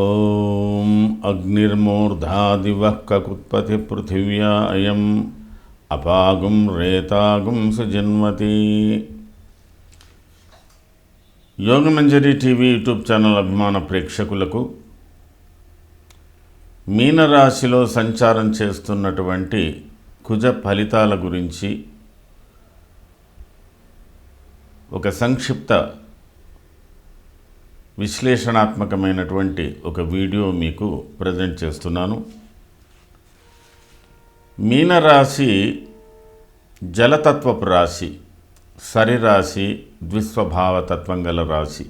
ఓం అగ్నిర్మూర్ధా దివ కకుత్పతి పృథివ్యా అయం అపాగుం రేతాగుం సుజన్మతి యోగమంజరి టీవీ యూట్యూబ్ ఛానల్ అభిమాన ప్రేక్షకులకు మీనరాశిలో సంచారం చేస్తున్నటువంటి కుజ ఫలితాల గురించి ఒక సంక్షిప్త విశ్లేషణాత్మకమైనటువంటి ఒక వీడియో మీకు ప్రజెంట్ చేస్తున్నాను. మీనరాశి జలతత్వపు రాశి సరిరాశి ద్విస్వభావతత్వం గల రాశి.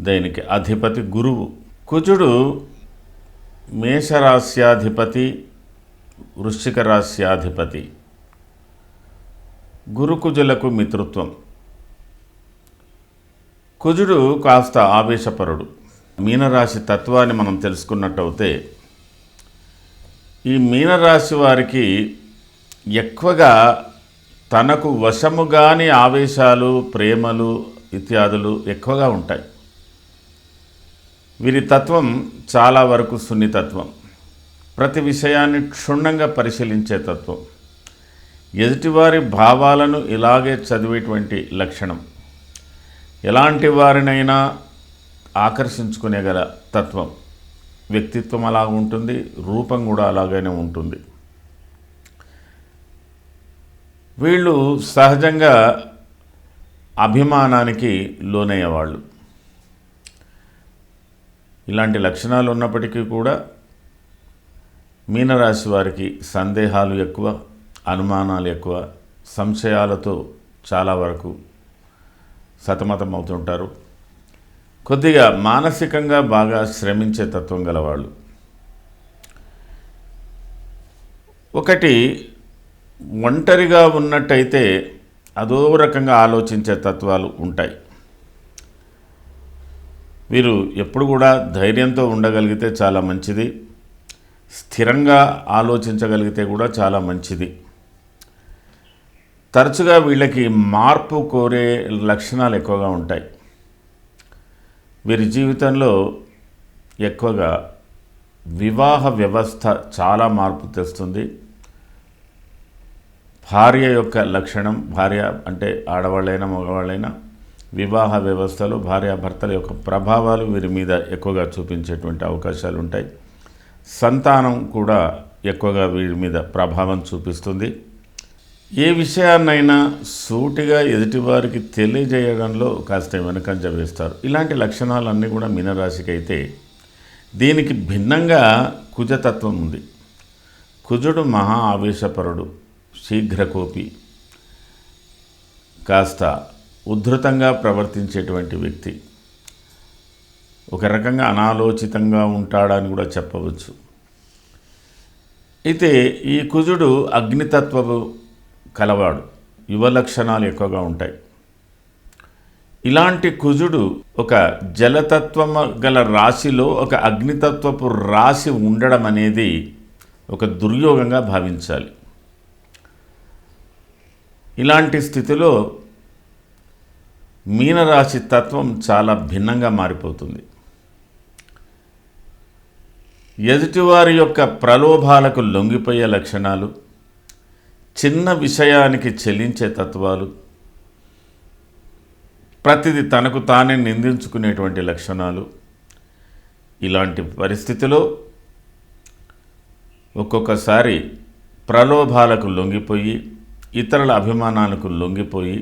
దీనికి అధిపతి గురువు? కుజుడు మేషరాశ్యాధిపతి వృశ్చిక రాశ్యాధిపతి. గురుకుజులకు మిత్రత్వం కుజుడు కాస్త ఆవేశపరుడు. మీనరాశి తత్వాన్ని మనం తెలుసుకున్నట్టయితే ఈ మీనరాశి వారికి ఎక్కువగా తనకు వశముగాని ఆవేశాలు ప్రేమలు ఇత్యాదులు ఎక్కువగా ఉంటాయి. వీరి తత్వం చాలా వరకు సున్నితత్వం. ప్రతి విషయాన్ని క్షుణ్ణంగా పరిశీలించే తత్వం. ఎదుటివారి భావాలను ఇలాగే చదివేటువంటి లక్షణం. ఎలాంటి వారినైనా ఆకర్షించుకునేగల తత్వం. వ్యక్తిత్వం అలా ఉంటుంది రూపం కూడా అలాగనే ఉంటుంది. వీళ్ళు సహజంగా అభిమానానికి లోనయ్యేవాళ్ళు. ఇలాంటి లక్షణాలు ఉన్నప్పటికీ కూడా మీనరాశి వారికి సందేహాలు ఎక్కువ అనుమానాలు ఎక్కువ సంశయాలతో చాలా వరకు సతమతం అవుతుంటారు కొద్దిగా మానసికంగా బాగా శ్రమించే తత్వం గలవాళ్ళు. ఒకటి ఒంటరిగా ఉన్నట్టయితే అదో రకంగా ఆలోచించే తత్వాలు ఉంటాయి. వీరు ఎప్పుడు కూడా ధైర్యంతో ఉండగలిగితే చాలా మంచిది. స్థిరంగా ఆలోచించగలిగితే కూడా చాలా మంచిది. తరచుగా వీళ్ళకి మార్పు కోరే లక్షణాలు ఎక్కువగా ఉంటాయి. వీరి జీవితంలో ఎక్కువగా వివాహ వ్యవస్థ చాలా మార్పు తెస్తుంది. భార్య యొక్క లక్షణం భార్య అంటే ఆడవాళ్ళైనా మగవాళ్ళైనా వివాహ వ్యవస్థలో భార్యాభర్తల యొక్క ప్రభావాలు వీరి మీద ఎక్కువగా చూపించేటువంటి అవకాశాలు ఉంటాయి సంతానం కూడా ఎక్కువగా వీరి మీద ప్రభావం చూపిస్తుంది. ఏ విషయాన్నైనా సూటిగా ఎదుటివారికి తెలియజేయడంలో కాస్త వెనుకంజ వేస్తారు. ఇలాంటి లక్షణాలన్నీ కూడా మీనరాశికి అయితే దీనికి భిన్నంగా కుజతత్వం ఉంది. కుజుడు మహా ఆవేశపరుడు శీఘ్రకోపి కాస్త ఉద్ధృతంగా ప్రవర్తించేటువంటి వ్యక్తి. ఒక రకంగా అనాలోచితంగా ఉంటాడని కూడా చెప్పవచ్చు. అయితే ఈ కుజుడు అగ్నితత్వపు కలవాడు. యువ లక్షణాలు ఎక్కువగా ఉంటాయి. ఇలాంటి కుజుడు ఒక జలతత్వం గల రాశిలో ఒక అగ్నితత్వపు రాశి ఉండడం అనేది ఒక దుర్యోగంగా భావించాలి. ఇలాంటి స్థితిలో మీనరాశి తత్వం చాలా భిన్నంగా మారిపోతుంది. ఎదుటివారి యొక్క ప్రలోభాలకు లొంగిపోయే లక్షణాలు చిన్న విషయానికి చెల్లించే తత్వాలు. ప్రతిది తనకు తానే నిందించుకునేటువంటి లక్షణాలు. ఇలాంటి పరిస్థితిలో ఒక్కొక్కసారి ప్రలోభాలకు లొంగిపోయి ఇతరుల అభిమానాలకు లొంగిపోయి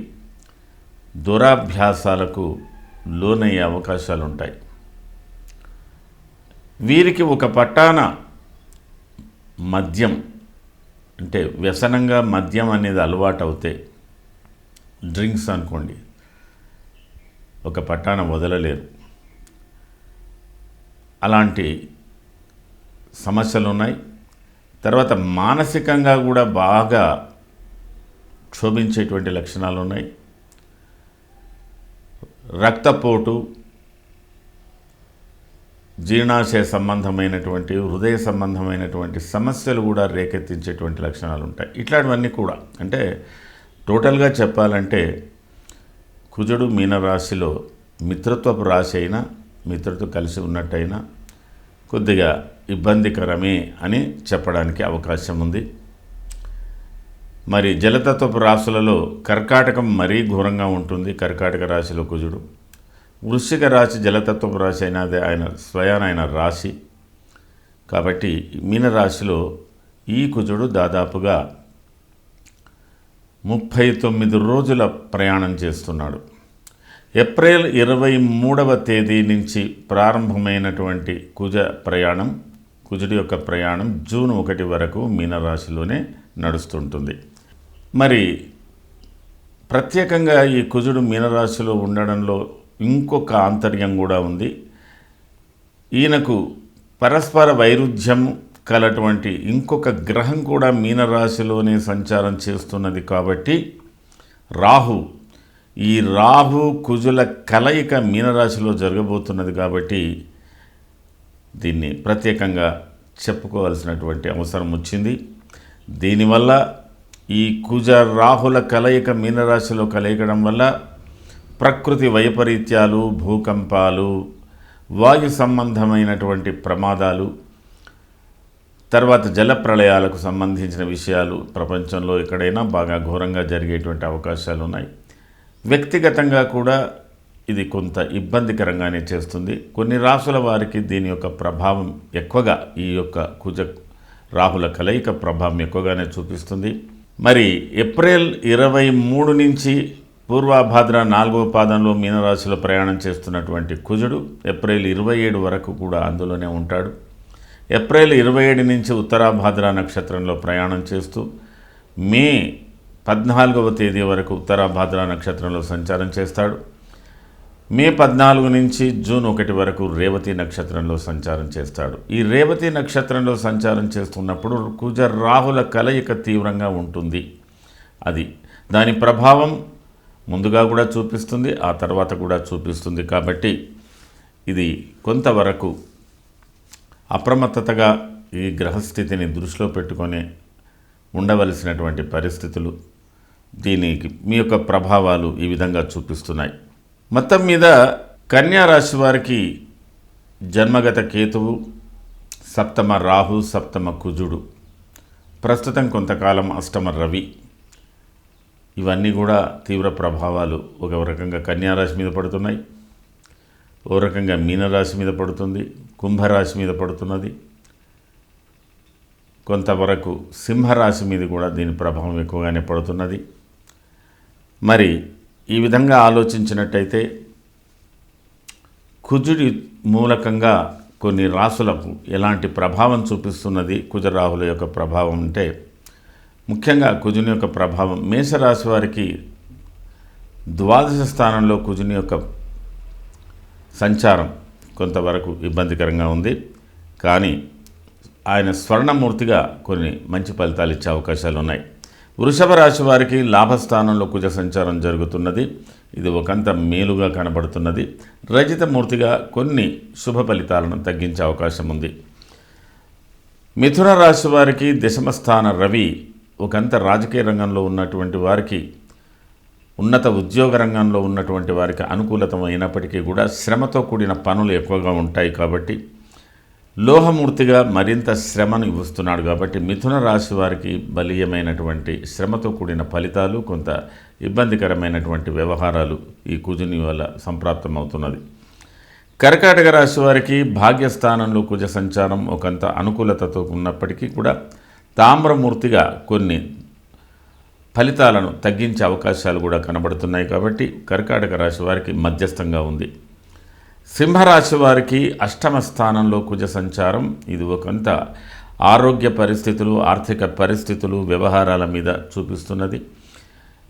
దురాభ్యాసాలకు లోనయ్యే అవకాశాలు ఉంటాయి వీరికి ఒక పట్టాన మద్యం అంటే వ్యసనంగా మద్యం అనేది అలవాటు అవుతే డ్రింక్స్ అనుకోండి ఒక పట్టాన వదలలేరు. అలాంటి సమస్యలు ఉన్నాయి తర్వాత మానసికంగా కూడా బాగా క్షోభించేటువంటి లక్షణాలు ఉన్నాయి రక్తపోటు జీర్ణాశయ సంబంధమైనటువంటి హృదయ సంబంధమైనటువంటి సమస్యలు కూడా రేకెత్తించేటువంటి లక్షణాలు ఉంటాయి ఇట్లాంటివన్నీ కూడా. అంటే టోటల్గా చెప్పాలంటే కుజుడు మీనరాశిలో మిత్రత్వపు రాశి అయినా మిత్రతో కలిసి ఉన్నట్టయినా కొద్దిగా ఇబ్బందికరమే అని చెప్పడానికి అవకాశం ఉంది. మరి జలతత్వపు రాశులలో కర్కాటకం మరీ ఘోరంగా ఉంటుంది. కర్కాటక రాశిలో కుజుడు. వృశ్చిక రాశి జలతత్వం రాశి అయినది ఆయన స్వయాన ఆయన రాశి. కాబట్టి మీనరాశిలో ఈ కుజుడు దాదాపుగా ముప్పై తొమ్మిది రోజుల ప్రయాణం చేస్తున్నాడు. ఏప్రిల్ ఇరవై మూడవ తేదీ నుంచి ప్రారంభమైనటువంటి కుజ ప్రయాణం కుజుడి యొక్క ప్రయాణం జూన్ ఒకటి వరకు మీనరాశిలోనే నడుస్తుంటుంది. మరి ప్రత్యేకంగా ఈ కుజుడు మీనరాశిలో ఉండడంలో ఇంకొక ఆంతర్యం కూడా ఉంది. ఈయనకు పరస్పర వైరుధ్యం కలటువంటి ఇంకొక గ్రహం కూడా మీనరాశిలోనే సంచారం చేస్తున్నది కాబట్టి రాహు ఈ రాహు కుజుల కలయిక మీనరాశిలో జరగబోతున్నది కాబట్టి దీన్ని ప్రత్యేకంగా చెప్పుకోవాల్సినటువంటి అవసరం వచ్చింది. దీనివల్ల ఈ కుజ రాహుల కలయిక మీనరాశిలో కలయికడం వల్ల ప్రకృతి వైపరీత్యాలు భూకంపాలు వాయు సంబంధమైనటువంటి ప్రమాదాలు తర్వాత జల ప్రళయాలకు సంబంధించిన విషయాలు ప్రపంచంలో ఎక్కడైనా బాగా ఘోరంగా జరిగేటువంటి అవకాశాలు ఉన్నాయి. వ్యక్తిగతంగా కూడా ఇది కొంత ఇబ్బందికరంగానే చేస్తుంది. కొన్ని రాసుల వారికి దీని యొక్క ప్రభావం ఎక్కువగా ఈ యొక్క కుజ రాహుల కలయిక ప్రభావం ఎక్కువగానే చూపిస్తుంది. మరి ఏప్రిల్ ఇరవై మూడు నుంచి పూర్వాభాద్ర నాలుగవ పాదంలో మీనరాశిలో ప్రయాణం చేస్తున్నటువంటి కుజుడు ఏప్రిల్ ఇరవై ఏడు వరకు కూడా అందులోనే ఉంటాడు. ఏప్రిల్ ఇరవై ఏడు నుంచి ఉత్తరాభాద్ర నక్షత్రంలో ప్రయాణం చేస్తూ మే పద్నాలుగవ తేదీ వరకు ఉత్తరాభాద్ర నక్షత్రంలో సంచారం చేస్తాడు. మే పద్నాలుగు నుంచి జూన్ ఒకటి వరకు రేవతి నక్షత్రంలో సంచారం చేస్తాడు. ఈ రేవతి నక్షత్రంలో సంచారం చేస్తున్నప్పుడు కుజ రాహుల కలయిక తీవ్రంగా ఉంటుంది. అది దాని ప్రభావం ముందుగా కూడా చూపిస్తుంది ఆ తర్వాత కూడా చూపిస్తుంది. కాబట్టి ఇది కొంతవరకు అప్రమత్తతగా ఈ గ్రహస్థితిని దృష్టిలో పెట్టుకొని ఉండవలసినటువంటి పరిస్థితులు దీనికి మీ యొక్క ప్రభావాలు ఈ విధంగా చూపిస్తున్నాయి. మొత్తం మీద కన్యా రాశి వారికి జన్మగత కేతువు సప్తమ రాహు సప్తమ కుజుడు ప్రస్తుతం కొంతకాలం అష్టమ రవి ఇవన్నీ కూడా తీవ్ర ప్రభావాలు. ఒక రకంగా కన్యారాశి మీద పడుతున్నాయి. ఓ రకంగా మీనరాశి మీద పడుతుంది. కుంభరాశి మీద పడుతున్నది. కొంతవరకు సింహరాశి మీద కూడా దీని ప్రభావం ఎక్కువగానే పడుతున్నది. మరి ఈ విధంగా ఆలోచించినట్టయితే కుజుడి మూలకంగా కొన్ని రాసులకు ఎలాంటి ప్రభావం చూపిస్తున్నది కుజరాహుల యొక్క ప్రభావం అంటే ముఖ్యంగా కుజుని యొక్క ప్రభావం. మేషరాశి వారికి ద్వాదశ స్థానంలో కుజుని యొక్క సంచారం కొంతవరకు ఇబ్బందికరంగా ఉంది. కానీ ఆయన స్వర్ణమూర్తిగా కొన్ని మంచి ఫలితాలు ఇచ్చే అవకాశాలు ఉన్నాయి. వృషభ రాశి వారికి లాభస్థానంలో కుజ సంచారం జరుగుతున్నది. ఇది ఒకంత మేలుగా కనబడుతున్నది. రజితమూర్తిగా కొన్ని శుభ ఫలితాలను తగ్గించే అవకాశం ఉంది. మిథున రాశి వారికి దశమస్థాన రవి ఒకంత రాజకీయ రంగంలో ఉన్నటువంటి వారికి ఉన్నత ఉద్యోగ రంగంలో ఉన్నటువంటి వారికి అనుకూలతమైనప్పటికీ కూడా శ్రమతో కూడిన పనులు ఎక్కువగా ఉంటాయి కాబట్టి లోహమూర్తిగా మరింత శ్రమను ఇస్తున్నాడు కాబట్టి మిథున రాశి వారికి బలీయమైనటువంటి శ్రమతో కూడిన ఫలితాలు కొంత ఇబ్బందికరమైనటువంటి వ్యవహారాలు ఈ కుజుని వల్ల సంప్రాప్తమవుతున్నది. కర్కాటక రాశి వారికి భాగ్యస్థానంలో కుజ సంచారం ఒకంత అనుకూలతతో ఉన్నప్పటికీ కూడా తామ్రమూర్తిగా కొన్ని ఫలితాలను తగ్గించే అవకాశాలు కూడా కనబడుతున్నాయి కాబట్టి కర్కాటక రాశి వారికి మధ్యస్థంగా ఉంది. సింహరాశి వారికి అష్టమ స్థానంలో కుజ సంచారం ఇది ఒకంత ఆరోగ్య పరిస్థితులు ఆర్థిక పరిస్థితులు వ్యవహారాల మీద చూపిస్తున్నది.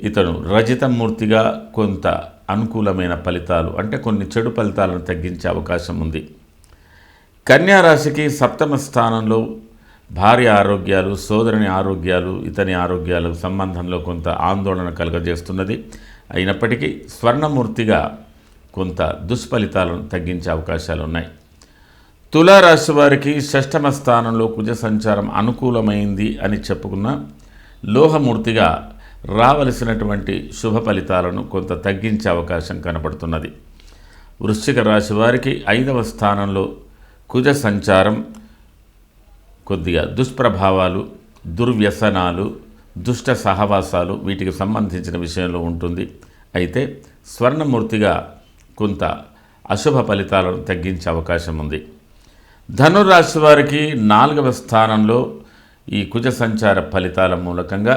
ఇతను రజితమూర్తిగా కొంత అనుకూలమైన ఫలితాలు అంటే కొన్ని చెడు ఫలితాలను తగ్గించే అవకాశం ఉంది. కన్యా రాశికి సప్తమ స్థానంలో భార్య ఆరోగ్యాలు సోదరుని ఆరోగ్యాలు ఇతని ఆరోగ్యాలు సంబంధంలో కొంత ఆందోళన కలుగజేస్తున్నది. అయినప్పటికీ స్వర్ణమూర్తిగా కొంత దుష్ఫలితాలను తగ్గించే అవకాశాలు ఉన్నాయి తులారాశి వారికి షష్టమ స్థానంలో కుజ సంచారం అనుకూలమైంది అని చెప్పుకున్న లోహమూర్తిగా రావలసినటువంటి శుభ ఫలితాలను కొంత తగ్గించే అవకాశం కనపడుతున్నది. వృశ్చిక రాశి వారికి ఐదవ స్థానంలో కుజ సంచారం కొద్దిగా దుష్ప్రభావాలు దుర్వ్యసనాలు దుష్ట సహవాసాలు వీటికి సంబంధించిన విషయంలో ఉంటుంది. అయితే స్వర్ణమూర్తిగా కొంత అశుభ ఫలితాలను తగ్గించే అవకాశం ఉంది. ధనురాశి వారికి నాలుగవ స్థానంలో ఈ కుజ సంచార ఫలితాల మూలకంగా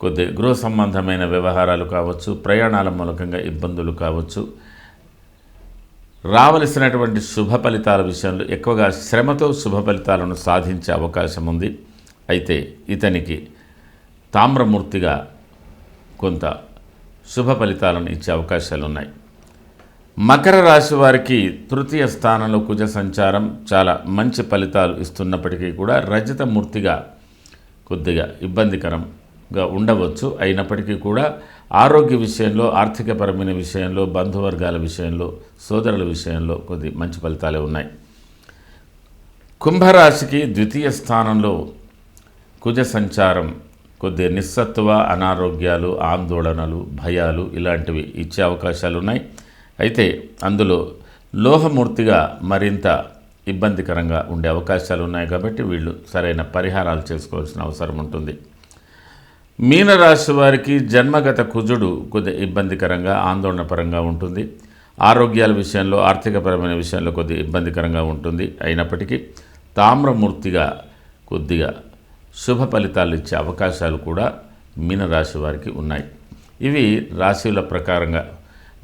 కొద్ది గృహ సంబంధమైన వ్యవహారాలు కావచ్చు ప్రయాణాల మూలకంగా ఇబ్బందులు కావచ్చు రావలసినటువంటి శుభ ఫలితాల విషయంలో ఎక్కువగా శ్రమతో శుభ ఫలితాలను సాధించే అవకాశం ఉంది. అయితే ఇతనికి తామ్రమూర్తిగా కొంత శుభ ఫలితాలను ఇచ్చే అవకాశాలు ఉన్నాయి. మకర రాశి వారికి తృతీయ స్థానంలో కుజ సంచారం చాలా మంచి ఫలితాలు ఇస్తున్నప్పటికీ కూడా రజతమూర్తిగా కొద్దిగా ఇబ్బందికరం గా ఉండవచ్చు. అయినప్పటికీ కూడా ఆరోగ్య విషయంలో ఆర్థికపరమైన విషయంలో బంధువర్గాల విషయంలో సోదరుల విషయంలో కొద్ది మంచి ఫలితాలే ఉన్నాయి. కుంభరాశికి ద్వితీయ స్థానంలో కుజ సంచారం కొద్ది నిస్సత్వ అనారోగ్యాలు ఆందోళనలు భయాలు ఇలాంటివి ఇచ్చే అవకాశాలు ఉన్నాయి. అయితే అందులో లోహమూర్తిగా మరింత ఇబ్బందికరంగా ఉండే అవకాశాలు ఉన్నాయి కాబట్టి వీళ్ళు సరైన పరిహారాలు చేసుకోవాల్సిన అవసరం ఉంటుంది. మీనరాశి వారికి జన్మగత కుజుడు కొద్ది ఇబ్బందికరంగా ఆందోళనపరంగా ఉంటుంది. ఆరోగ్యాల విషయంలో ఆర్థికపరమైన విషయంలో కొద్ది ఇబ్బందికరంగా ఉంటుంది. అయినప్పటికీ తామ్రమూర్తిగా కొద్దిగా శుభ ఫలితాలు ఇచ్చే అవకాశాలు కూడా మీనరాశి వారికి ఉన్నాయి. ఇవి రాశుల ప్రకారంగా.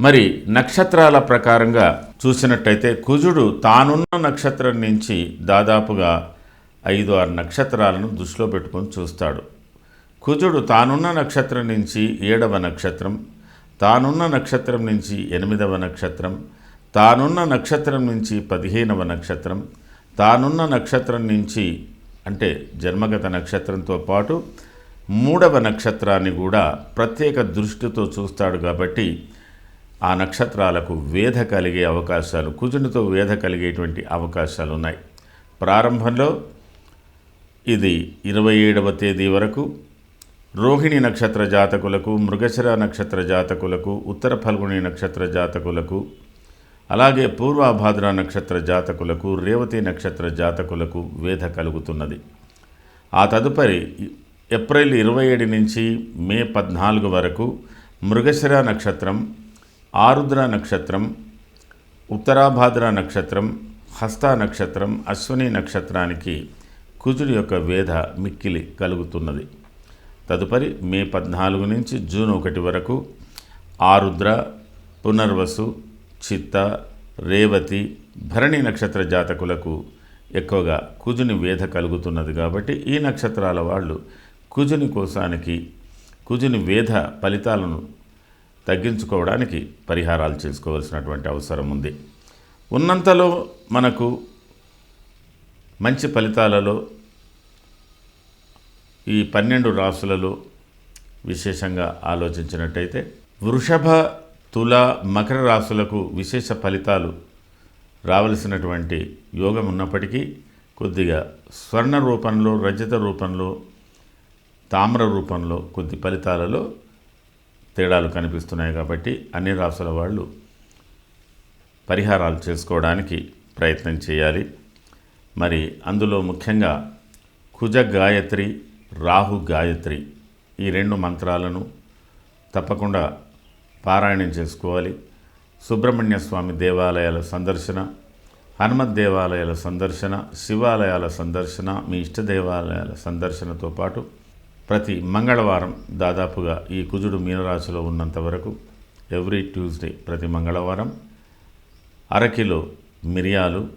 మరి నక్షత్రాల ప్రకారంగా చూసినట్టయితే కుజుడు తానున్న నక్షత్రం నుంచి దాదాపుగా ఐదు ఆరు నక్షత్రాలను దృష్టిలో పెట్టుకొని చూస్తాడు. కుజుడు తానున్న నక్షత్రం నుంచి ఏడవ నక్షత్రం తానున్న నక్షత్రం నుంచి ఎనిమిదవ నక్షత్రం తానున్న నక్షత్రం నుంచి పదిహేనవ నక్షత్రం తానున్న నక్షత్రం నుంచి అంటే జన్మగత నక్షత్రంతో పాటు మూడవ నక్షత్రాన్ని కూడా ప్రత్యేక దృష్టితో చూస్తాడు కాబట్టి ఆ నక్షత్రాలకు వేధ కలిగే అవకాశాలు కుజునితో వేధ కలిగేటువంటి అవకాశాలు ఉన్నాయి. ప్రారంభంలో ఇది ఇరవై ఏడవ తేదీ వరకు రోహిణి నక్షత్ర జాతకులకు మృగశిర నక్షత్ర జాతకులకు ఉత్తర ఫల్గుణి నక్షత్ర జాతకులకు అలాగే పూర్వాభాద్ర నక్షత్ర జాతకులకు రేవతి నక్షత్ర జాతకులకు వేధ కలుగుతున్నది. ఆ తదుపరి ఏప్రిల్ ఇరవై ఏడు నుంచి మే పద్నాలుగు వరకు మృగశిర నక్షత్రం ఆరుద్ర నక్షత్రం ఉత్తరాభాద్ర నక్షత్రం హస్త నక్షత్రం అశ్విని నక్షత్రానికి కుజుడి యొక్క వేధ మిక్కిలి కలుగుతున్నది. తదుపరి మే పద్నాలుగు నుంచి జూన్ ఒకటి వరకు ఆరుద్ర పునర్వసు చిత్త రేవతి భరణి నక్షత్ర జాతకులకు ఎక్కువగా కుజుని వేధ కలుగుతున్నది కాబట్టి ఈ నక్షత్రాల వాళ్ళు కుజుని కోసానికి కుజుని వేధ ఫలితాలను తగ్గించుకోవడానికి పరిహారాలు చేసుకోవాల్సినటువంటి అవసరం ఉంది. ఉన్నంతలో మనకు మంచి ఫలితాలలో ఈ పన్నెండు రాసులలో విశేషంగా ఆలోచించినట్టయితే వృషభ తుల మకర రాశులకు విశేష ఫలితాలు రావలసినటువంటి యోగం ఉన్నప్పటికీ కొద్దిగా స్వర్ణ రూపంలో రజత రూపంలో తామ్ర రూపంలో కొద్ది ఫలితాలలో తేడాలు కనిపిస్తున్నాయి కాబట్టి అన్ని రాసుల వాళ్ళు పరిహారాలు చేసుకోవడానికి ప్రయత్నం చేయాలి. మరి అందులో ముఖ్యంగా కుజ గాయత్రి రాహు గాయత్రి ఈ రెండు మంత్రాలను తప్పకుండా పారాయణం చేసుకోవాలి. సుబ్రహ్మణ్య స్వామి దేవాలయాల సందర్శన హనుమత్ దేవాలయాల సందర్శన శివాలయాల సందర్శన మీ ఇష్ట దేవాలయాల సందర్శనతో పాటు ప్రతి మంగళవారం దాదాపుగా ఈ కుజుడు మీనరాశిలో ఉన్నంత వరకు ఎవ్రీ ట్యూస్డే ప్రతి మంగళవారం అరకిలో మిరియాలు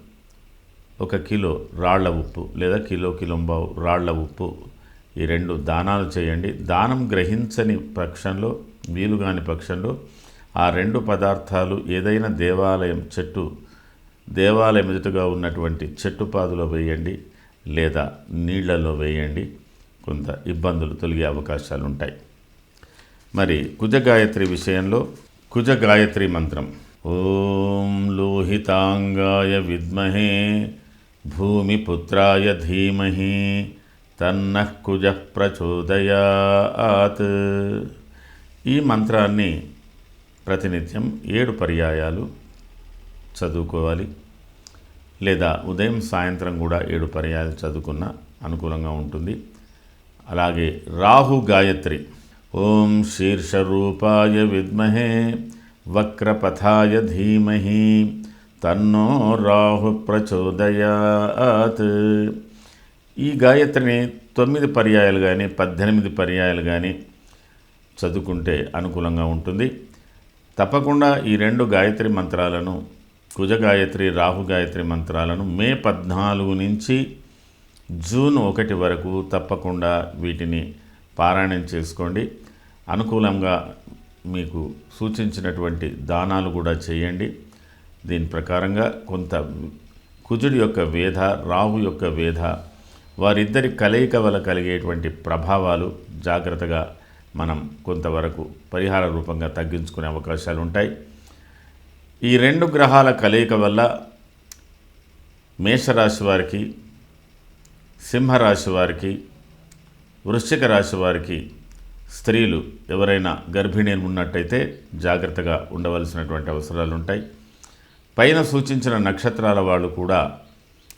ఒక కిలో రాళ్ళ ఉప్పు లేదా కిలో కిలోంబావు రాళ్ళ ఉప్పు ఈ రెండు దానాలు చేయండి. దానం గ్రహించని పక్షంలో వీలుగాని పక్షంలో ఆ రెండు పదార్థాలు ఏదైనా దేవాలయం చెట్టు దేవాలయం ఎదుటగా ఉన్నటువంటి చెట్టు పాదులో వేయండి లేదా నీళ్ళలో వేయండి. కొంత ఇబ్బందులు తొలగే అవకాశాలు ఉంటాయి. మరి కుజగాయత్రి విషయంలో కుజగాయత్రి మంత్రం. ఓం లోహితాంగాయ విద్మహే భూమిపుత్రాయ ధీమహి. తన్నః కుజ ప్రచోదయాత్. ఈ మంత్రాన్ని ప్రతినిత్యం ఏడు పర్యాయాలు చదువుకోవాలి. లేదా ఉదయం సాయంత్రం కూడా ఏడు పర్యాయాలు చదువుకున్న అనుకూలంగా ఉంటుంది. అలాగే రాహు గాయత్రి ఓం శీర్షరూపాయ విద్మహే వక్రపథాయ ధీమహి తన్నో రాహు ప్రచోదయాత్. ఈ గాయత్రిని తొమ్మిది పర్యాయాలు కానీ పద్దెనిమిది పర్యాయాలు కానీ చదువుకుంటే అనుకూలంగా ఉంటుంది. తప్పకుండా ఈ రెండు గాయత్రి మంత్రాలను కుజ గాయత్రి రాహు గాయత్రి మంత్రాలను మే పద్నాలుగు నుంచి జూన్ ఒకటి వరకు తప్పకుండా వీటిని పారాయణం చేసుకోండి. అనుకూలంగా మీకు సూచించినటువంటి దానాలు కూడా చేయండి. దీని ప్రకారంగా కొంత కుజుడి యొక్క వేధ రాహు యొక్క వేధ వారిద్దరి కలయిక వల్ల కలిగేటువంటి ప్రభావాలు జాగ్రత్తగా మనం కొంతవరకు పరిహార రూపంగా తగ్గించుకునే అవకాశాలు ఉంటాయి. ఈ రెండు గ్రహాల కలయిక వల్ల మేషరాశి వారికి సింహరాశి వారికి వృశ్చిక రాశి వారికి స్త్రీలు ఎవరైనా గర్భిణీలు ఉన్నట్టయితే జాగ్రత్తగా ఉండవలసినటువంటి అవసరాలు ఉంటాయి. పైన సూచించిన నక్షత్రాల వాళ్ళు కూడా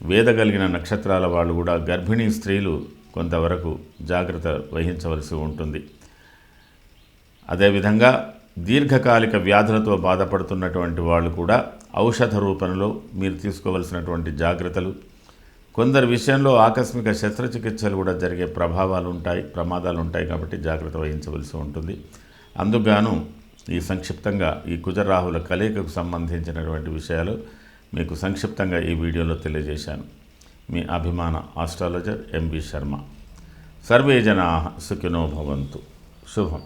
వేదగలిగిన నక్షత్రాల వాళ్ళు కూడా గర్భిణీ స్త్రీలు కొంతవరకు జాగ్రత్త వహించవలసి ఉంటుంది. అదేవిధంగా దీర్ఘకాలిక వ్యాధులతో బాధపడుతున్నటువంటి వాళ్ళు కూడా ఔషధ రూపంలో మీరు తీసుకోవలసినటువంటి జాగ్రత్తలు కొందరి విషయంలో ఆకస్మిక శస్త్రచికిత్సలు కూడా జరిగే ప్రభావాలు ఉంటాయి ప్రమాదాలు ఉంటాయి కాబట్టి జాగ్రత్త వహించవలసి ఉంటుంది. అందుకుగాను ఈ సంక్షిప్తంగా ఈ కుజరాహుల కలయికకు సంబంధించినటువంటి విషయాలు మీకు సంక్షిప్తంగా ఈ వీడియోలో తెలియజేశాను. మీ అభిమాన ఆస్ట్రాలజర్ ఎంవి శర్మ. సర్వే జనా సుఖినో భవంతు. శుభం.